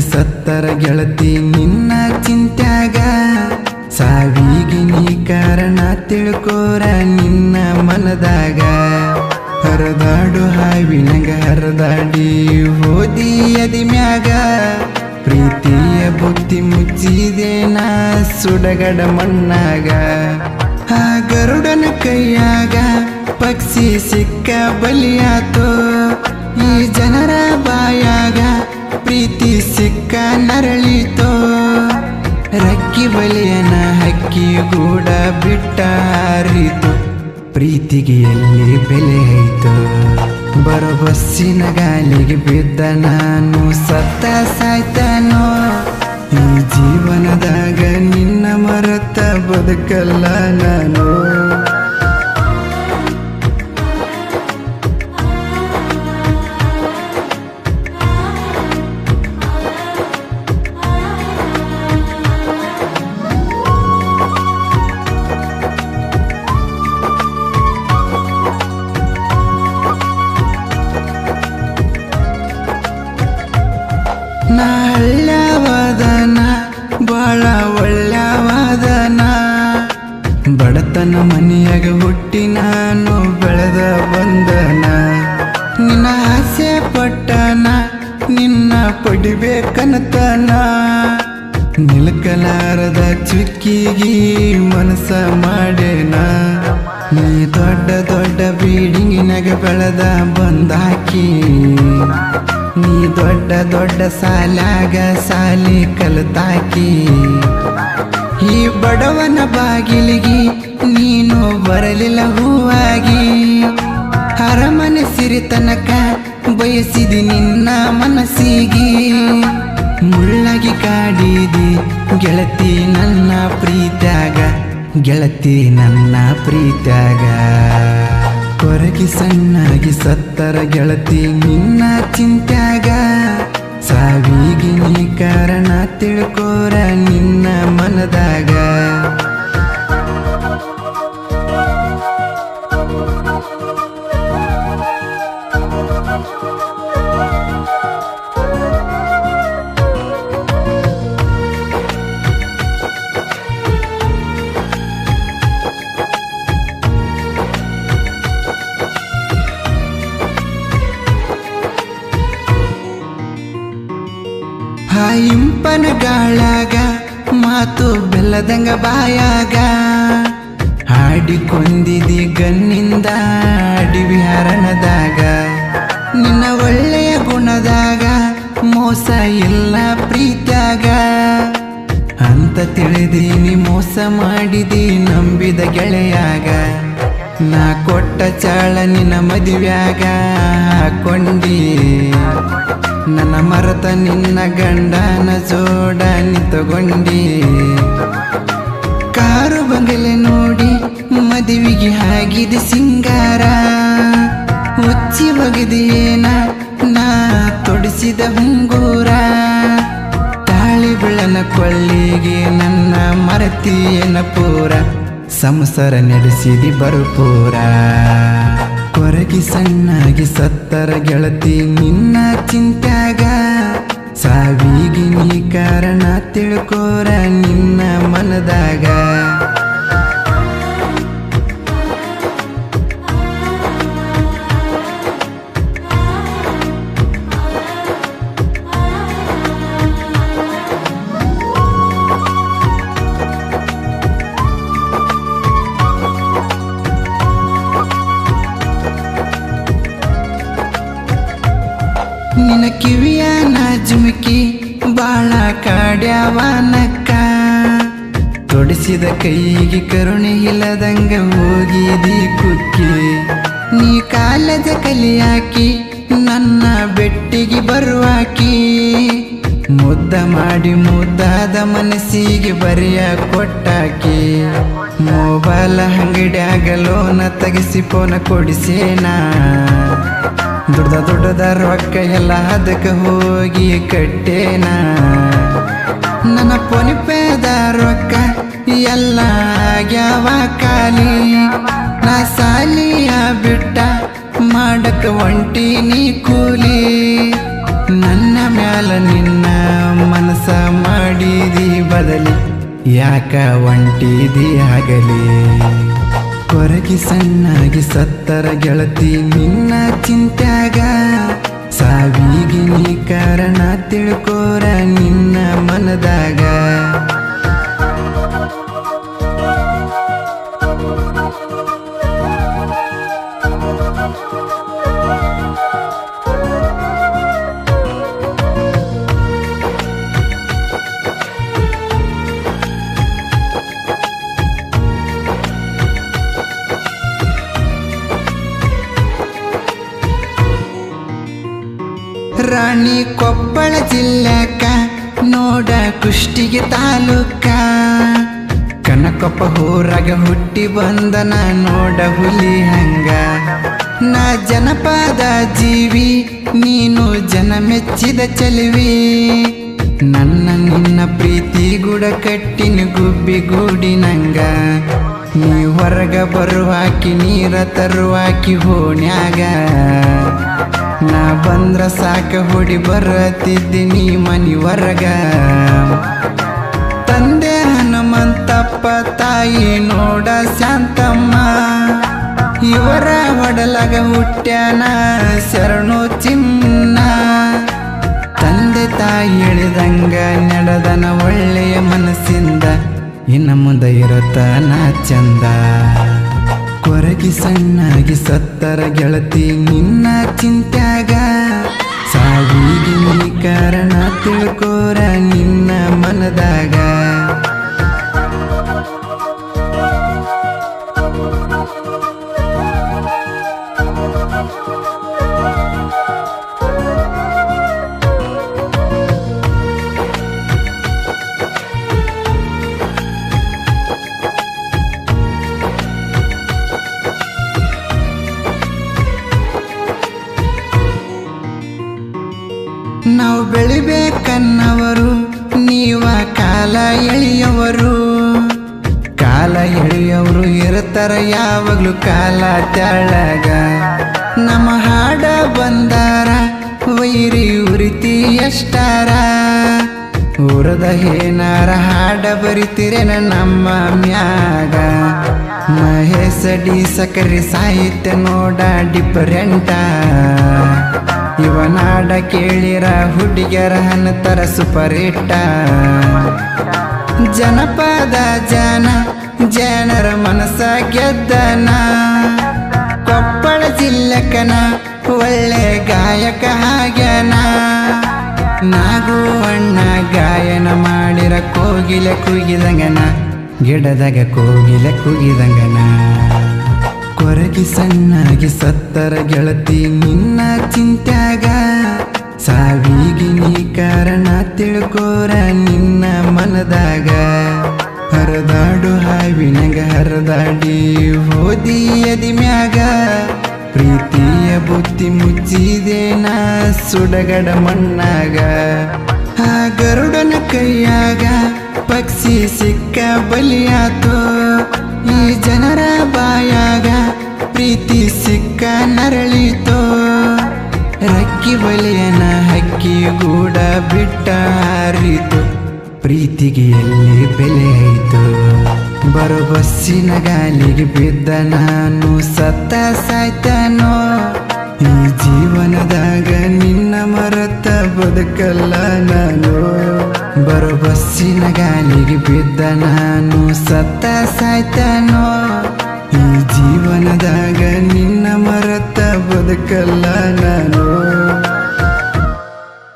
ಸತ್ತರ ಗೆಳತಿ, ನಿನ್ನ ಚಿಂತ್ಯಾಗ ಸಾವಿಗೆ ನೀ ಕಾರಣ ತಿಳ್ಕೋರ ನಿನ್ನ ಮನದಾಗ. ಹರದಾಡು ಹಾವಿನಗ ಹರದಾಡಿ ಹೋದಿ ಅದಿ ಮ್ಯಾಗ. ಪ್ರೀತಿಯ ಬುದ್ಧಿ ಮುಚ್ಚಿದೇನ ಸುಡಗಡ ಮಣ್ಣಾಗ. ಆ ಗರುಡನ ಕೈಯಾಗ ಪಕ್ಷಿ ಸಿಕ್ಕ ಬಲಿಯಾತೋ. ಸಿಕ್ಕ ನರಳಿತೋ? ರಕ್ಕಿ ಬಲಿಯನ ಹಕ್ಕಿ ಕೂಡ ಬಿಟ್ಟ ಹರಿತು. ಪ್ರೀತಿಗೆ ಎಲ್ಲಿ ಬೆಲೆ ಆಯ್ತು ಬರೋ ಬಸ್ಸಿನ ಗಾಲಿಗೆ ಬಿದ್ದ ನಾನು ಸತ್ತ ಸಾಯ್ತಾನೋ? ಈ ಜೀವನದಾಗ ನಿನ್ನ ಮರತ ಬದುಕಲ್ಲ ನಾನು. ಚುಕ್ಕಿಗಿ ಮನಸ ಮಾಡೇನ ನೀ ದೊಡ್ಡ ದೊಡ್ಡ ಬೀಡಿಂಗಿನಾಗ ಬೆಳೆದ ಬಂದಾಕಿ. ನೀ ದೊಡ್ಡ ದೊಡ್ಡ ಸಾಲಾಗ ಸಾಲಿ ಕಲ್ತಾಕಿ. ಈ ಬಡವನ ಬಾಗಿಲಿಗೆ ನೀನು ಬರಲಿಲ್ಲ ಹೂವಾಗಿ. ಅರಮನೆ ಸಿರಿತನಕ ಬಯಸಿದಿ ನಿನ್ನ ಮನಸ್ಸಿಗೆ. ಮುಳ್ಳಾಗಿ ಕಾಡಿದಿ ಗೆಳತಿ ನನ್ನ ಪ್ರೀತ್ಯಾಗ, ಗೆಳತಿ ನನ್ನ ಪ್ರೀತ್ಯಾಗ. ಕೊರಗಿ ಸಣ್ಣಾಗಿ ಸತ್ತರ ಗೆಳತಿ ನಿನ್ನ ಚಿಂತ್ಯಾಗ. ಸಾವಿಗೆ ಕಾರಣ ತಿಳ್ಕೋರ ನಿನ್ನ ಮನದಾಗ. ಮಾತು ಬೆಲ್ಲದಂಗ ಬಾಯಾಗ. ಹಾಡಿಕೊಂಡಿದಿ ಗನ್ನಿಂದ ವಿಹಾರನದಾಗ ನಿನ್ನ ಒಳ್ಳೆಯ ಗುಣದಾಗ ಮೋಸ ಇಲ್ಲ ಪ್ರೀತ್ಯಾಗ. ಅಂತ ತಿಳಿದೀನಿ, ಮೋಸ ಮಾಡಿದಿ ನಂಬಿದ ಗೆಳೆಯಾಗ. ನಾ ಕೊಟ್ಟ ಚಾಳ ನಿನ್ನ ಮದುವ್ಯಾಗ ಕೊಂಡಿ ನನ್ನ ಮರತ ನಿನ್ನ ಗಂಡನ ಜೋಡ ನಿಂತುಕೊಂಡಿ ಕಾರು ಬಂಗಲೆ ನೋಡಿ ಮದುವೆಗೆ ಆಗಿದೆ ಸಿಂಗಾರ. ಹುಚ್ಚಿ ಬಗೆದೇನ ನಾ ತೊಡಿಸಿದ ಹುಂಗೂರ. ತಾಳಿ ಬೆಳನ ಕೊಳ್ಳಿಗೆ ನನ್ನ ಮರತಿಯನ ಪೂರ. ಸಂಸಾರ ನಡೆಸಿದಿ ಬರುಪೂರ. ಕೊರಗಿ ಸಣ್ಣಾಗಿ ಸತ್ತರ ಗೆಳತಿ ನಿನ್ನ ಚಿಂತ್ಯಾಗ. ಸಾವಿಗಿ ನೀ ಕಾರಣ ತಿಳ್ಕೋರ ನಿನ್ನ ಕಾಡ್ಯಾವನಕ್ಕ ತೊಡಿಸಿದ ಕೈಗೆ ಕರುಣೆ ಇಲ್ಲದಂಗ ಹೋಗಿದಿ ಕುಕ್ಕಿ. ನೀ ಕಾಲದ ಕಲಿಯಾಕಿ ನನ್ನ ಬೆಟ್ಟಿಗೆ ಬರುವಾಕಿ. ಮುದ್ದ ಮಾಡಿ ಮುದ್ದಾದ ಮನಸ್ಸಿಗೆ ಬರೆಯ ಕೊಟ್ಟಾಕಿ. ಮೊಬೈಲ್ ಅಂಗಡಿಯಾಗ ಲೋನ ತೆಗೆಸಿ ಫೋನ ಕೊಡಿಸೇನಾ. ದೊಡ್ಡ ದುಡ್ಡದ ರೊಕ್ಕ ಎಲ್ಲ ಅದಕ್ಕೆ ಹೋಗಿ ಕಟ್ಟೇನ. ನನ್ನ ಪೊನಿಪೇದ ರೊಕ್ಕ ಎಲ್ಲ ಯಾವ ಖಾಲಿ. ನಾ ಸಾಲಿಯ ಬಿಟ್ಟ ಮಾಡಕ ಒಂಟಿನಿ ಕೂಲಿ. ನನ್ನ ಮ್ಯಾಲ ನಿನ್ನ ಮನಸ ಮಾಡಿದಿ ಬದಲಿ. ಯಾಕ ಒಂಟಿದಿ ಆಗಲಿ ಕೊರಗಿ ಸಣ್ಣಾಗಿ ಸತ್ತರ ಗೆಳತಿ ನಿನ್ನ ಚಿಂತ್ಯಾಗ. ಸಾವಿಗೆ ನೀ ಕಾರಣ ತಿಳ್ಕೋರ ನಿನ್ನ ಮನದಾಗ. ರಾಣಿ ಕೊಪ್ಪಳ ಜಿಲ್ಲಕ, ನೋಡ ಕುಷ್ಟಿಗೆ ತಾಲೂಕ. ಕನಕೊಪ್ಪ ಹೋರಾಗ ಹುಟ್ಟಿ ಬಂದನ, ನೋಡ ಹುಲಿ ಹಂಗ. ನಾ ಜನಪದ ಜೀವಿ, ನೀನು ಜನ ಮೆಚ್ಚಿದ ಚೆಲುವಿ. ನನ್ನ ನಿನ್ನ ಪ್ರೀತಿ ಗುಡ ಕಟ್ಟಿನ ಗುಬ್ಬಿ ಗೂಡಿನಂಗ. ನೀ ಹೊರಗ ಬರುವಾಕಿ, ನೀರ ತರುವಾಕಿ ಹೋಣ್ಯಾಗ. ನಾ ಬಂದ್ರ ಸಾಕ ಹೊಡಿ ಬರತಿದ್ದೀನಿ ಮನಿ ಹೊರಗ ತಂದೆ ಹನುಮಂತಪ್ಪ, ತಾಯಿ ನೋಡ ಶಾಂತಮ್ಮ. ಇವರ ಒಡಲಗ ಹುಟ್ಟ್ಯಾನ ಶರಣು ಚಿನ್ನ. ತಂದೆ ತಾಯಿ ಹೇಳಿದಂಗ ನಡೆದನ ಒಳ್ಳೆಯ ಮನಸ್ಸಿಂದ, ಇನ್ನ ಮುಂದೆ ಇರುತ್ತಾನ ಚಂದ. ಕೊರಗಿ ಸಣ್ಣಾಗಿ ಸತ್ತರ ಗೆಳತಿ ನಿನ್ನ ಚಿಂತ್ಯಾಗ. ಸಾವಿಗೆ ನೀ ಕಾರಣ ತಿಳ್ಕೋರ ನಿನ್ನ ಮನದಾಗ. ಬೆಳಿಬೇಕನ್ನವರು, ನೀವ ಕಾಲ ಎಳೆಯವರು. ಕಾಲ ಎಳೆಯವರು ಇರ್ತಾರ ಯಾವಾಗ್ಲೂ ಕಾಲ ತೆಳಗ. ನಮ್ಮ ಹಾಡ ಬಂದಾರ, ವೈರಿ ಉರಿತಿ ಎಷ್ಟಾರ. ಊರದ ಏನಾರ ಹಾಡ ಬರಿತಿರೇನ ನಮ್ಮ ಮ್ಯಾಗ. ಮಹೇಶ ಡಿ ಸಕರಿ ಸಾಹಿತ್ಯ ನೋಡ ಡಿಫರೆಂಟ. ಇವನಾಡ ಕೇಳಿರ ಹುಡುಗಿಯರ ಹನ್ನತರ ಸುಪರಿಟ್ಟ ಜನಪದ ಜನ, ಜನರ ಮನಸ ಗೆದ್ದನ. ಕೊಪ್ಪಳ ಜಿಲ್ಲಕನ ಒಳ್ಳೆ ಗಾಯಕ ಹಾಗ್ಯನ ನಾಗುವಣ್ಣ ಗಾಯನ ಮಾಡಿರ ಕೋಗಿಲೆ ಕೂಗಿದಂಗನ, ಗಿಡದಾಗ ಕೋಗಿಲೆ ಕುಗಿದಂಗನ. ಕೊರಗಿ ಸಣ್ಣಾಗಿ ಸತ್ತರ ಗೆಳತಿ ನಿನ್ನ ಚಿಂತ್ಯಾಗ. ಸಾವಿಗೆ ನೀ ಕಾರಣ ತಿಳ್ಕೋರ ನಿನ್ನ ಮನದಾಗ. ಹರದಾಡು ಹಾವಿನಗ ಹರದಾಡಿ ಹೋದಿ ಎದಿ ಮ್ಯಾಗ. ಪ್ರೀತಿಯ ಬುತ್ತಿ ಮುಚ್ಚಿದೇನ ಸುಡಗಡ ಮಣ್ಣಾಗ. ಆ ಗರುಡನ ಕೈಯಾಗ ಪಕ್ಷಿ ಸಿಕ್ಕ ಬಲಿಯಾತೋ. ಈ ಜನರ ಬಾಯಾಗ ಪ್ರೀತಿ ಸಿಕ್ಕ ನರಳಿತೋ, ರಕ್ಕಿ ಬಲಿಯನ ಹಕ್ಕಿ ಕೂಡ ಬಿಟ್ಟ ಹಾರಿತು ಪ್ರೀತಿಗೆ ಎಲ್ಲಿ ಬೆಲೆ ಆಯಿತು ಬರೋ ಬಸ್ಸಿನ ಗಾಲಿಗೆ ಬಿದ್ದ ನಾನು ಸತ್ತ ಸಾಯ್ತಾನೋ, ಈ ಜೀವನದಾಗ ನಿನ್ನ ಮರತ ಬದುಕಲ್ಲ ನಾನು ಬರೋ ಬಸ್ಸಿನ ಗಾಲಿಗೆ ಬಿದ್ದ ನಾನು ಸತ್ತ ಸಾಯ್ತಾನೋ. ಜೀವನದಾಗ ನಿನ್ನ ಮರತ ಬದುಕಲ್ಲ ನಾನು